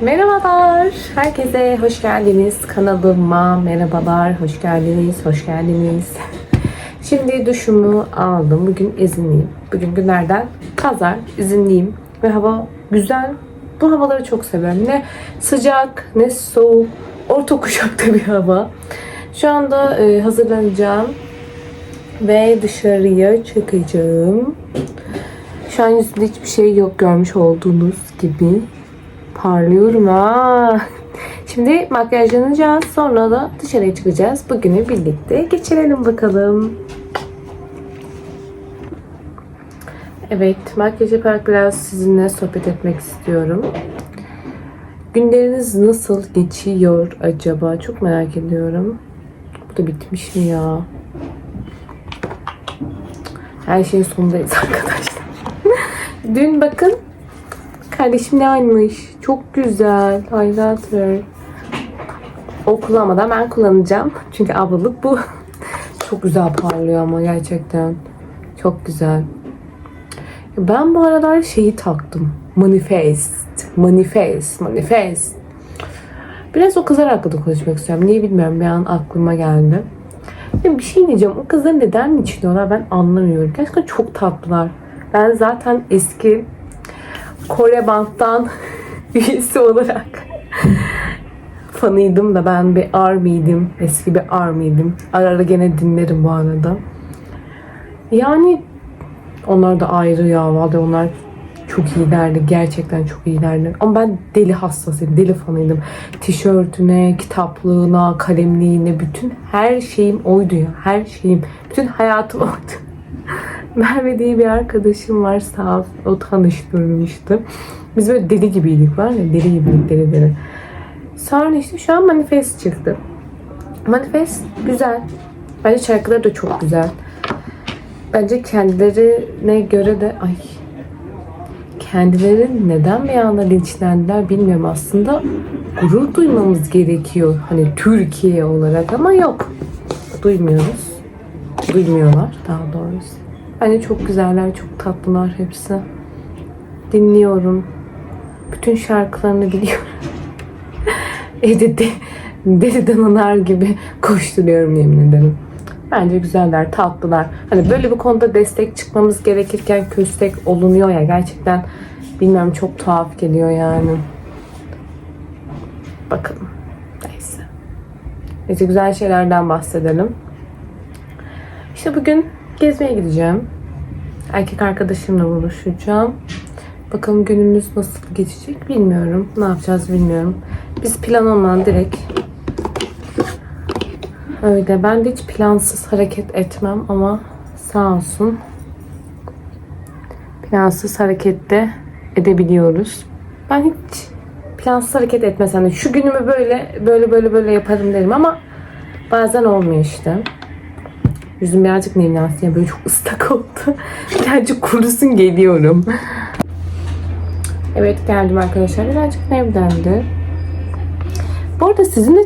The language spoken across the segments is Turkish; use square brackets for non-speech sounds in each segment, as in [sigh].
Merhabalar, herkese hoş geldiniz kanalıma. Merhabalar, hoş geldiniz, hoş geldiniz. Şimdi duşumu aldım. Bugün izinliyim. Bugün günlerden pazar, izinliyim. Ve hava güzel. Bu havaları çok seviyorum. Ne sıcak, ne soğuk. Orta kuşakta bir hava. Şu anda e, hazırlanacağım. Ve dışarıya çıkacağım. Şu an yüzümde hiçbir şey yok görmüş olduğunuz gibi. Parlıyorum ha. Şimdi makyajlanacağız. Sonra da dışarıya çıkacağız. Bugünü birlikte geçirelim bakalım. Evet, makyaj yaparak biraz sizinle sohbet etmek istiyorum. Günleriniz nasıl geçiyor acaba? Çok merak ediyorum. Bu da bitmiş mi ya? Her şeyin sonundayız [laughs] arkadaşlar. Dün bakın kardeşim ne almış. Çok güzel. Highlighter. O kullanmadan ben kullanacağım. Çünkü ablalık bu. [laughs] Çok güzel parlıyor ama gerçekten. Çok güzel. Ben bu aralar şeyi taktım. Manifest. Manifest. Manifest. Biraz o kızlar hakkında konuşmak istiyorum. Niye bilmiyorum. Bir an aklıma geldi. Ya bir şey diyeceğim. O kızları neden içiyorlar ben anlamıyorum. Gerçekten çok tatlılar. Ben zaten eski Kore Band'dan [laughs] üyesi olarak fanıydım da ben bir ARMY'ydim. Eski bir ARMY'ydim. Ara ara gene dinlerim bu arada. Yani onlar da ayrı ya. Onlar çok iyilerdi. Gerçekten çok iyilerdi. Ama ben deli hastasıydım. Deli fanıydım. Tişörtüne, kitaplığına, kalemliğine, bütün her şeyim oydu ya. Her şeyim. Bütün hayatım [laughs] oydu. Merve diye bir arkadaşım var sağ ol. O tanıştırmıştı. Biz böyle deli gibiydik var ya. Deli gibiydik deli deli. Sonra işte şu an manifest çıktı. Manifest güzel. Bence şarkıları da çok güzel. Bence kendilerine göre de ay kendileri neden bir anda linçlendiler bilmiyorum aslında. Gurur duymamız gerekiyor. Hani Türkiye olarak ama yok. Duymuyoruz. Duymuyorlar daha doğrusu. Bence çok güzeller, çok tatlılar hepsi. Dinliyorum. Bütün şarkılarını biliyorum. [laughs] Evde de, deli danalar gibi koşturuyorum yemin ederim. Bence güzeller, tatlılar. Hani böyle bir konuda destek çıkmamız gerekirken köstek olunuyor ya gerçekten bilmiyorum çok tuhaf geliyor yani. Bakalım. Neyse. Neyse güzel şeylerden bahsedelim. İşte bugün gezmeye gideceğim. Erkek arkadaşımla buluşacağım. Bakalım günümüz nasıl geçecek bilmiyorum. Ne yapacağız bilmiyorum. Biz plan olmadan direkt öyle. Ben de hiç plansız hareket etmem ama sağ olsun plansız harekette edebiliyoruz. Ben hiç plansız hareket etmesem de şu günümü böyle böyle böyle böyle yaparım derim ama bazen olmuyor işte. Yüzüm birazcık nemlensin ya böyle çok ıslak [laughs] oldu. birazcık kurusun geliyorum. Evet geldim arkadaşlar. Birazcık nemlendi. Bu arada sizin de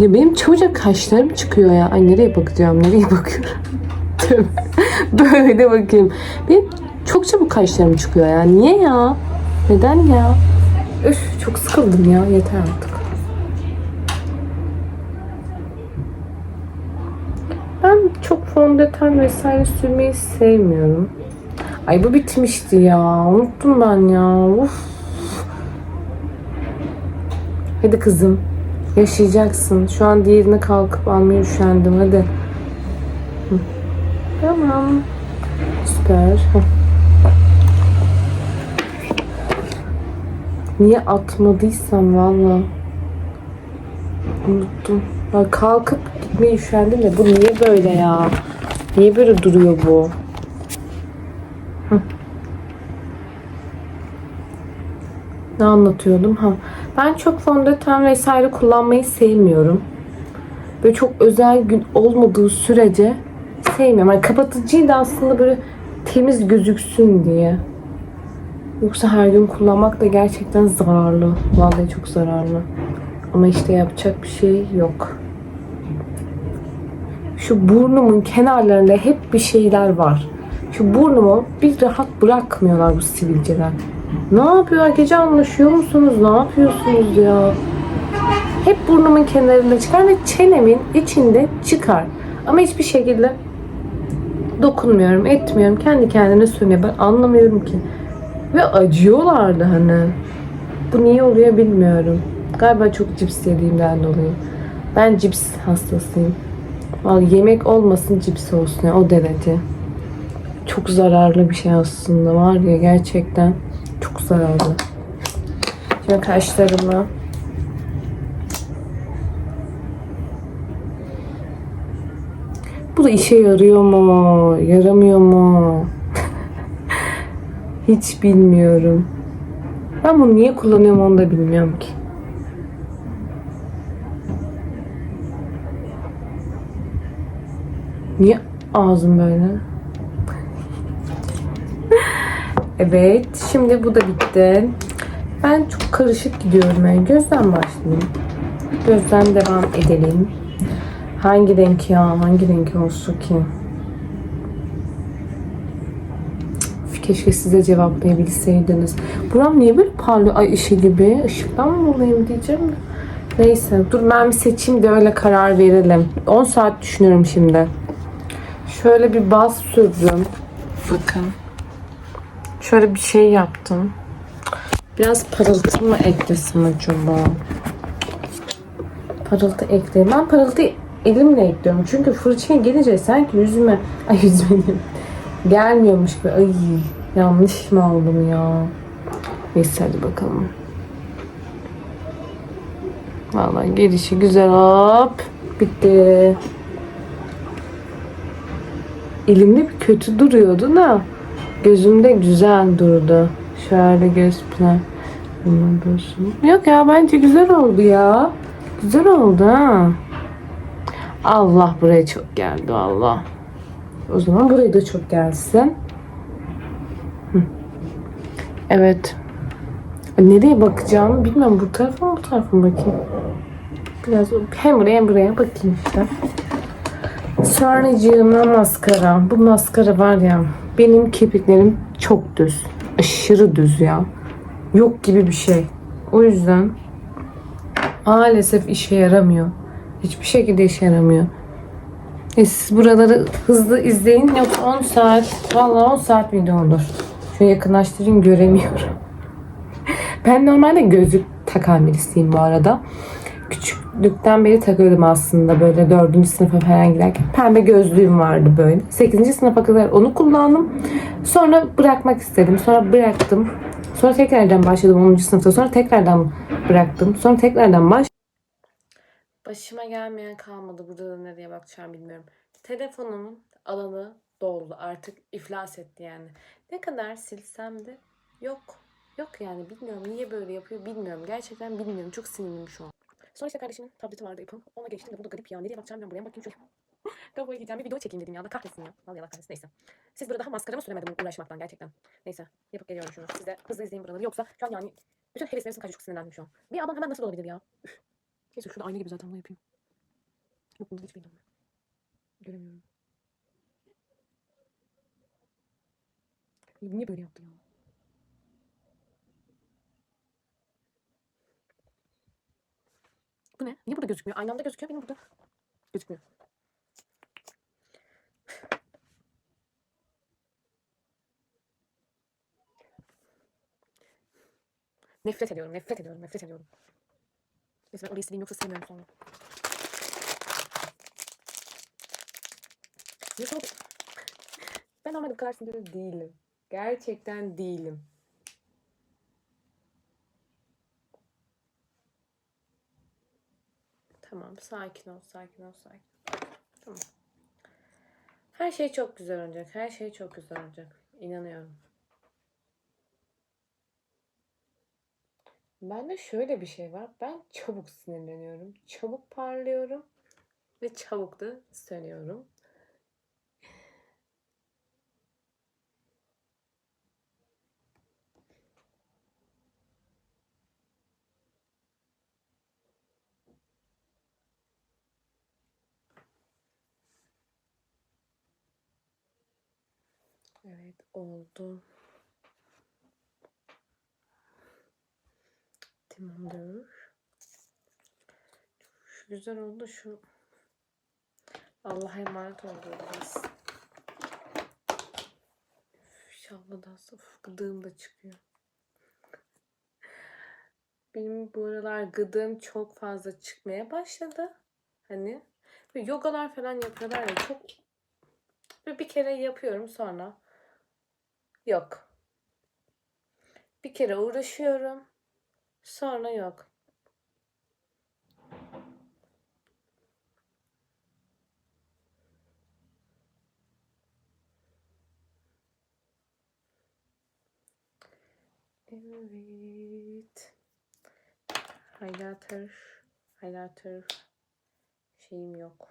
ya benim çabucak kaşlarım çıkıyor ya. Ay nereye bakacağım? Nereye [laughs] bakıyorum? Böyle bakayım. Benim çok çabuk kaşlarım çıkıyor ya. Niye ya? Neden ya? Üf çok sıkıldım ya. Yeter artık. Ben çok fondöten vesaire sürmeyi sevmiyorum. Ay bu bitmişti ya. Unuttum ben ya. Uf. Hadi kızım. Yaşayacaksın. Şu an diğerini kalkıp almaya üşendim. Hadi. Hı. Tamam. Süper. Hı. Niye atmadıysam valla. Unuttum. Ya kalkıp gitmeyi üşendim de bu niye böyle ya? Niye böyle duruyor bu? Ne anlatıyordum? Ha. Ben çok fondöten vesaire kullanmayı sevmiyorum. Böyle çok özel gün olmadığı sürece sevmiyorum. Yani kapatıcıyı da aslında böyle temiz gözüksün diye. Yoksa her gün kullanmak da gerçekten zararlı. Vallahi çok zararlı. Ama işte yapacak bir şey yok. Şu burnumun kenarlarında hep bir şeyler var. Şu burnumu bir rahat bırakmıyorlar bu sivilceler. Ne yapıyor? Gece anlaşıyor musunuz? Ne yapıyorsunuz ya? Hep burnumun kenarında çıkar ve çenemin içinde çıkar. Ama hiçbir şekilde dokunmuyorum, etmiyorum. Kendi kendine sönüyor. Ben anlamıyorum ki. Ve acıyorlardı hani. Bu niye oluyor bilmiyorum. Galiba çok cips yediğimden dolayı. Ben cips hastasıyım. Vallahi yemek olmasın cips olsun ya o derece. Çok zararlı bir şey aslında var ya gerçekten çok zararlı. Şimdi kaşlarımı Bu da işe yarıyor mu? Yaramıyor mu? [laughs] Hiç bilmiyorum. Ben bunu niye kullanıyorum onu da bilmiyorum ki. Niye ağzım böyle? evet, şimdi bu da bitti. Ben çok karışık gidiyorum yani. Gözden başlayayım. Gözden devam edelim. Hangi renk ya? Hangi renk olsun ki? Keşke size cevaplayabilseydiniz. Buram niye böyle parlıyor? Ay ışığı gibi. Işıktan mı olayım diyeceğim. Neyse dur ben bir seçeyim de öyle karar verelim. 10 saat düşünüyorum şimdi. Şöyle bir baz sürdüm. Bakın. Şöyle bir şey yaptım. Biraz parıltı mı eklesem acaba? Parıltı ekleyeyim. Ben parıltıyı elimle ekliyorum. Çünkü fırçaya gelince sanki yüzüme... [laughs] Ay yüzüme. Gelmiyormuş gibi. Ay yanlış mı aldım ya? Neyse hadi bakalım. Vallahi gelişi güzel hop. Bitti. Elimde bir kötü duruyordu da gözümde güzel durdu. Şöyle göz dursun. Yok ya bence güzel oldu ya. Güzel oldu ha. Allah buraya çok geldi Allah. O zaman buraya da çok gelsin. Evet. Nereye bakacağımı bilmiyorum. Bu tarafa mı bu tarafa mı bakayım? Biraz hem buraya hem buraya bakayım işte. Sonracığıma maskara. Bu maskara var ya benim kirpiklerim çok düz. Aşırı düz ya. Yok gibi bir şey. O yüzden maalesef işe yaramıyor. Hiçbir şekilde işe yaramıyor. E siz buraları hızlı izleyin. Yok 10 saat. Vallahi 10 saat video olur. Şöyle yakınlaştırayım göremiyorum. [laughs] Ben normalde gözlük takan birisiyim bu arada. Küçüklükten beri takıyordum aslında böyle dördüncü sınıfa falan giderken. Pembe gözlüğüm vardı böyle. Sekizinci sınıfa kadar onu kullandım. Sonra bırakmak istedim. Sonra bıraktım. Sonra tekrardan başladım 10. sınıfta. Sonra tekrardan bıraktım. Sonra tekrardan baş. Başıma gelmeyen kalmadı. Burada da nereye bakacağım bilmiyorum. Telefonumun alanı doldu. Artık iflas etti yani. Ne kadar silsem de yok. Yok yani bilmiyorum niye böyle yapıyor bilmiyorum. Gerçekten bilmiyorum. Çok sinirliyim şu an. Sonra işte kardeşimin tableti vardı Apple. Ona geçtim de bu da garip ya. Nereye bakacağım ben buraya bakayım şöyle. [laughs] Kafayı yiyeceğim. Bir video çekeyim dedim ya. Da kahretsin ya. Vallahi Allah kahretsin. Neyse. Siz burada daha maskara mı süremedim uğraşmaktan gerçekten. Neyse. Yapıp geliyorum şunu. Siz de hızlı izleyin buraları. Yoksa şu an yani bütün heveslerim. Çok sinirlendim şu an. Bir adam hemen nasıl olabilir ya? Üf. Neyse şurada aynı gibi zaten bunu yapayım. Yok bunda hiç bilmiyorum. Göremiyorum. Niye böyle yaptı ya? Bu ne? Niye burada gözükmüyor? Aynı anda gözüküyor benim burada. Gözükmüyor. Nefret ediyorum, nefret ediyorum, nefret ediyorum. Neyse ben orayı sileyim yoksa sevmiyorum sonra... Ben normalde bu kadar sinirli değilim. Gerçekten değilim. Tamam, sakin ol, sakin ol, sakin ol. Tamam. Her şey çok güzel olacak. Her şey çok güzel olacak. İnanıyorum. Bende şöyle bir şey var. Ben çabuk sinirleniyorum. Çabuk parlıyorum. Ve çabuk da sönüyorum. Evet oldu. Tamamdır. Şu güzel oldu şu. Allah'a emanet olacağız. İnşallah daha saf gıdığım da çıkıyor. Benim bu aralar gıdığım çok fazla çıkmaya başladı. Hani yogalar falan yapıyorlar ya çok bir kere yapıyorum sonra yok. Bir kere uğraşıyorum. Sonra yok. Evet. Highlighter, highlighter şeyim yok.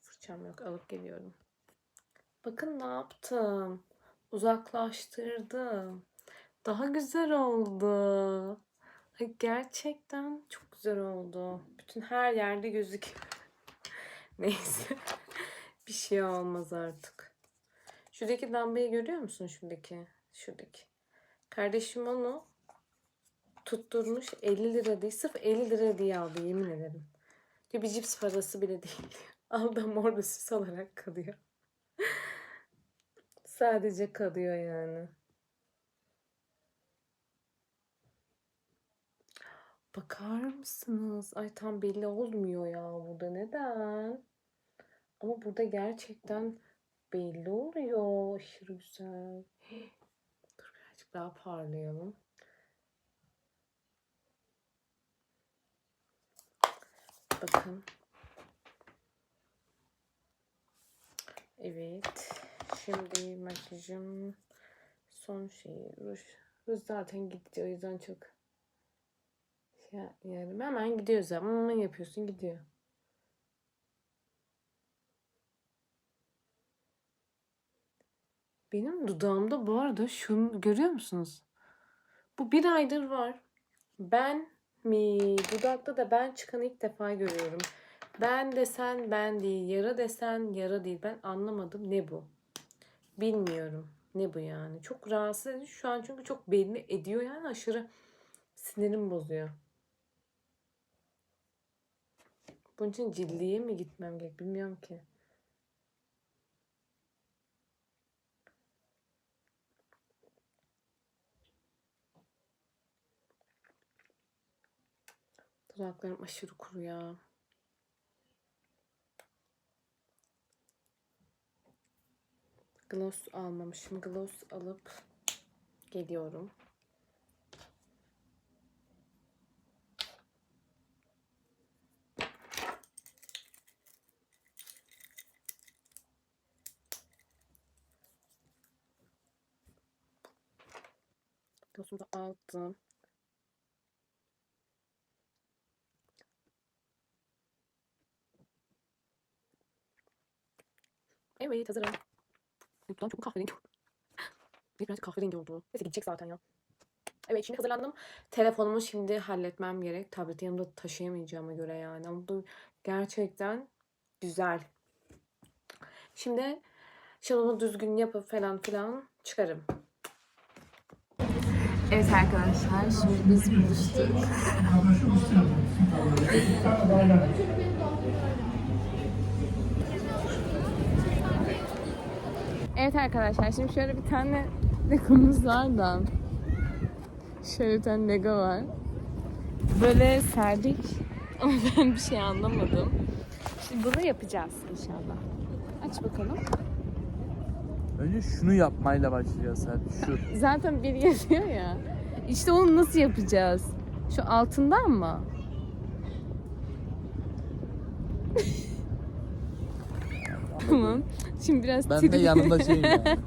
Fırçam yok. Alıp geliyorum. Bakın ne yaptım. Uzaklaştırdım. Daha güzel oldu. Gerçekten çok güzel oldu. Bütün her yerde gözüküyor. [laughs] Neyse. Bir şey olmaz artık. Şuradaki lambayı görüyor musun? Şuradaki. Şuradaki. Kardeşim onu tutturmuş 50 lira değil. Sırf 50 lira diye aldı yemin ederim. Diyor bir cips parası bile değil. [laughs] Aldım orada süs olarak kalıyor. Sadece kalıyor yani. Bakar mısınız? Ay tam belli olmuyor ya burada. Neden? Ama burada gerçekten belli oluyor. Aşırı güzel. [gasps] Dur birazcık daha parlayalım. Bakın. Evet. Şimdi makyajım son şey. Ruj. Ruj zaten gitti. O yüzden çok şey yani hemen gidiyor zaten. Yapıyorsun gidiyor. Benim dudağımda bu arada şunu görüyor musunuz? Bu bir aydır var. Ben mi? Dudakta da ben çıkanı ilk defa görüyorum. Ben desen ben değil. Yara desen yara değil. Ben anlamadım. Ne bu? Bilmiyorum. Ne bu yani? Çok rahatsız edici şu an çünkü çok belli ediyor yani aşırı sinirim bozuyor. Bunun için cildiye mi gitmem gerek bilmiyorum ki. Dudaklarım aşırı kuru ya. Gloss almamışım. Gloss alıp geliyorum. Gloss'umu da aldım. Evet hazırım. Lütfen çok kahverengi oldu. Evet birazcık kahverengi oldu. Neyse gidecek zaten ya. Evet şimdi hazırlandım. Telefonumu şimdi halletmem gerek. Tableti yanımda taşıyamayacağıma göre yani. Ama bu gerçekten güzel. Şimdi şalımı düzgün yapıp falan filan çıkarım. Evet arkadaşlar şimdi biz buluştuk. Evet arkadaşlar şimdi şöyle bir tane Legomuz var da şöyle bir tane Lego var. Böyle serdik [laughs] ama ben bir şey anlamadım. Şimdi bunu yapacağız inşallah. Aç bakalım. Önce şunu yapmayla başlayacağız sen. Şu. [laughs] Zaten bir yazıyor ya. İşte onu nasıl yapacağız? Şu altından mı? tamam. Şimdi biraz Ben de yanında şeyim yani. [laughs]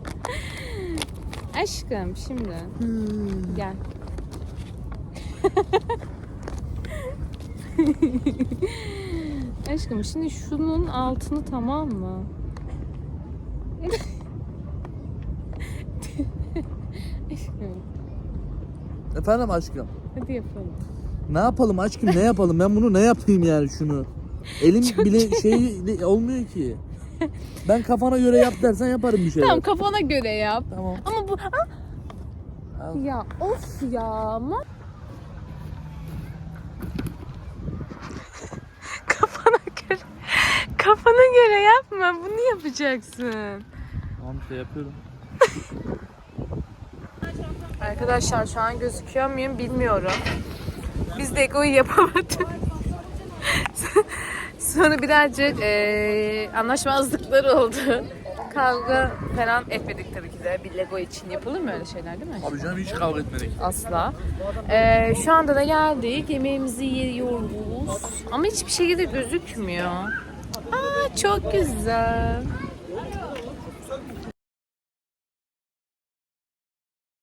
Aşkım şimdi. Gel. [laughs] Aşkım şimdi şunun altını tamam mı? [laughs] Aşkım Efendim aşkım. hadi yapalım. Ne yapalım aşkım ne yapalım? Ben bunu ne yapayım yani şunu? Elim bile şey olmuyor ki ben kafana göre yap dersen yaparım bir şey. Tamam kafana göre yap. Tamam. Ama bu... Ha? Ya of ya. Ma... [laughs] kafana göre... Kafana göre yapma. Bunu yapacaksın. Tamam şey yapıyorum. [laughs] Arkadaşlar şu an gözüküyor muyum bilmiyorum. Biz de egoyu yapamadık. [laughs] Sonra birazcık eee anlaşmazlıklar oldu. Kavga falan etmedik tabii ki de. Bir Lego için yapılır mı öyle şeyler değil mi? Abi canım hiç kavga etmedik. Asla. Eee, şu anda da geldik. Yemeğimizi yiyoruz. Ama hiçbir şekilde gözükmüyor. Aa çok güzel.